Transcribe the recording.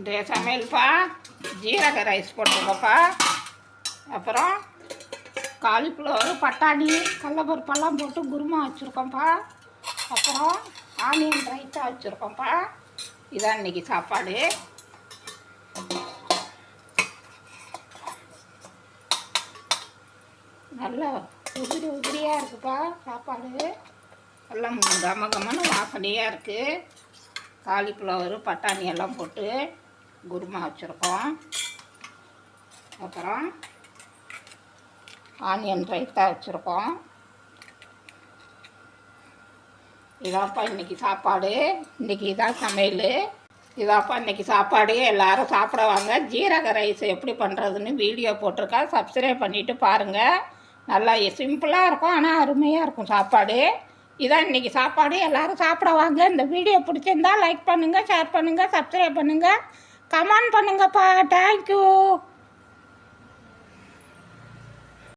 இன்றைய சமையல்ப்பா ஜீரக ரைஸ் போட்டிருக்கோப்பா அப்புறம் காலிஃப்ளவர் பட்டாணி கடலப்பருப்பெல்லாம் போட்டு குருமா வச்சுருக்கோம்ப்பா. அப்புறம் ஆனியன் ரைத்தா வச்சுருக்கோம்ப்பா. இதான் இன்னைக்கு சாப்பாடு. நல்லா உதிரி உதிரியாக இருக்குப்பா சாப்பாடு. எல்லாம் கம கமன்னு வாசனையாக இருக்குது காலிஃப்ளவரு பட்டாணி எல்லாம் போட்டு குருமா வச்சுருக்கோம். அப்புறம் ஆனியன் ரைத்தா வச்சுருக்கோம். இதாப்பா இன்னைக்கு சாப்பாடு. இன்றைக்கி இதான் சமையல். இதாப்பா இன்றைக்கி சாப்பாடு. எல்லாரும் சாப்பிட வாங்க. ஜீரக ரைஸ் எப்படி பண்ணுறதுன்னு வீடியோ போட்டிருக்கேன் சப்ஸ்கிரைப் பண்ணிவிட்டு பாருங்கள் நல்லா சிம்பிளாக இருக்கும் ஆனால் அருமையாக இருக்கும் சாப்பாடு. இதான் இன்னைக்கு சாப்பாடு. எல்லோரும் சாப்பிட வாங்க. இந்த வீடியோ பிடிச்சிருந்தா லைக் பண்ணுங்கள் ஷேர் பண்ணுங்கள் சப்ஸ்கிரைப் பண்ணுங்கள் கமெண்ட் பண்ணுங்கப்பா. தேங்க்யூ